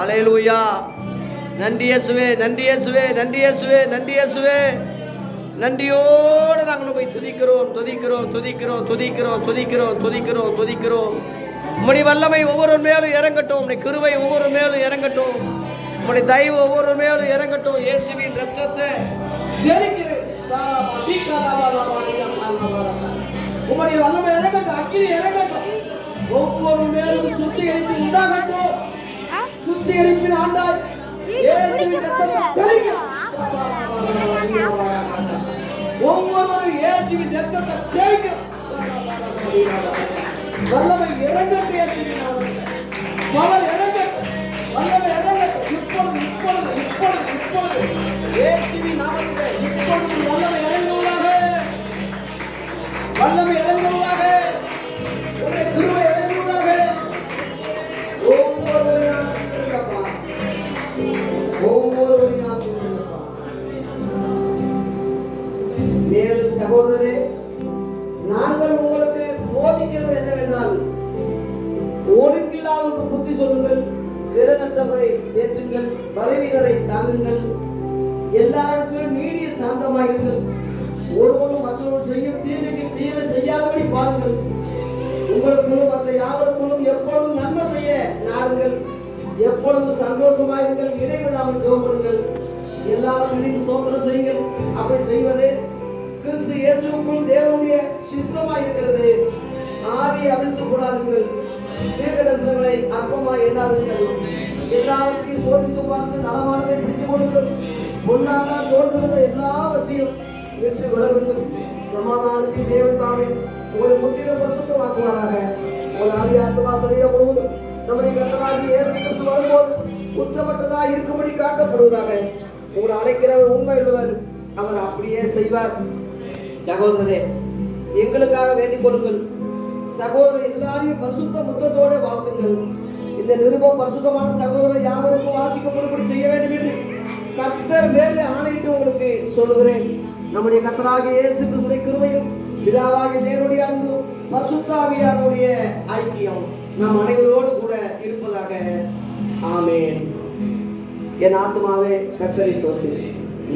அலையலூயா நன்றி இயேசுவே நன்றி இயேசுவே நன்றி இயேசுவே நன்றி இயேசுவே. நன்றியோடு நாங்கள் போய் துதிக்கிறோம் துதிக்கிறோம் துதிக்கிறோம் துதிக்கிறோம் துதிக்கிறோம் துதிக்கிறோம் துதிக்கிறோம். உம்முடைய வல்லமை ஒவ்வொரு மேலும் இறங்கட்டும். உம்முடைய கிருவை ஒவ்வொரு மேலும் இறங்கட்டும். உம்முடைய தயவு ஒவ்வொரு மேலும் இறங்கட்டும். இயேசுவின் ரத்தத்தை உம்முடைய வல்லமை இறங்கட்டும். அக்கினி இறங்க சுத்திகரிப்பின் ஆண்டாய். ஒவ்வொருவரும் இயேசுவின் ரத்தத்தை தேய்க்கிறோம் வல்லமை இறங்கட்டும் இயேசுவின் நாமத்தில். பவர் இறங்கட்டும் வல்லமை இறங்கட்டும் இப்பொழுது இப்பொழுது இப்பொழுது இப்பொழுது. இயேசுவின் நாமத்திலே இப்பொழுது வல்லமை இறங்குவதாக. வல்லமை மேலும் சகோதரரே நாங்கள் உங்களுக்கு போதிக்கிறது என்னவென்றால் ஒழுங்கில்லாதவருக்கு புத்தி சொல்லுங்கள் திறனற்றவரை ஏற்றுங்கள் பலவீனரை தாங்குங்கள். எல்லாருக்கும் நீடிய சாந்தமாயிருங்கள். ஒருவரும் மற்றொரு செய்யும் தீமைக்கு தீமை செய்யாதபடி பாருங்கள். உங்களுக்குள்ளும் மற்ற யாவருக்குள்ளும் எப்பொழுதும் நன்மை செய்ய நாடுங்கள். எப்பொழுதும் சந்தோஷமாயிருங்கள் இடைவிடாமல் ஜோபடுங்கள் எல்லாவற்றையும் சோதனை செய்யுங்கள். அப்படி செய்வதே கிறிஸ்து தேவனுடைய சித்தமாய் இருக்கிறது ஆவி அவிழ்த்து கூடாதுங்கள் தீர்க்கதரிசனங்களை அற்பமாய் எண்ணாதுங்கள் எல்லாவற்றையும் சோதித்து பார்த்து நலமானதை பிடித்து கொடுங்கள் பொன்னாக தோன்றுகிற எல்லாவற்றையும் வெற்றி விலகுங்கள் சமாதானத்தை தேவன் தாமே உங்களை முற்றிலும் பரிசுத்தமாக்குவாராக. உங்கள் ஆவி ஆத்மா சரீரம் முழுவதும் நம்முடைய கட்டளாகி ஏற்பட்டு வரும்போது குற்றமற்றதாக இருக்கும்படி காட்டப்படுவதாக. உங்களை அழைக்கிறவர் உண்மை உள்ளவர். அவர் அப்படியே செய்வார். சகோதரே எங்களுக்காக வேண்டிக் கொள்ளுங்கள். சகோதரர் எல்லாரையும் பரிசுத்த முத்தத்தோட வாழ்த்துங்கள். இந்த நிருபம் பரிசுத்தமான சகோதரர் யாவருக்கும் வாசிக்கப்படும்படி செய்ய வேண்டும் என்று கர்த்தர் மேலே ஆணையிட்டு உங்களுக்கு சொல்லுகிறேன். நம்முடைய கத்தராக இயேசு கிறிஸ்துவின் கிருபையும் பிதாவாகிய தேவனுடைய அன்பு பரிசுத்தாவியாருடைய ஐக்கியம் நம் அனைவரோடு கூட இருப்பதாக. ஆமேன். என் ஆத்மாவே கத்தரை ஸ்தோத்திரி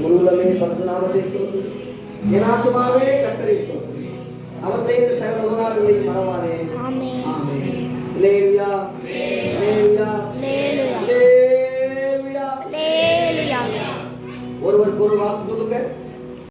முழுவதுமே பரிசுநாமத்தை ஸ்தோத்திரி என் ஆத்மாவே கத்தரை அவர் செய்த சகல உபகாரங்களை மறவாதே. லேலுயா லேலுயா ஒருவருக்கு ஒரு வார்த்தை சொல்லுங்க.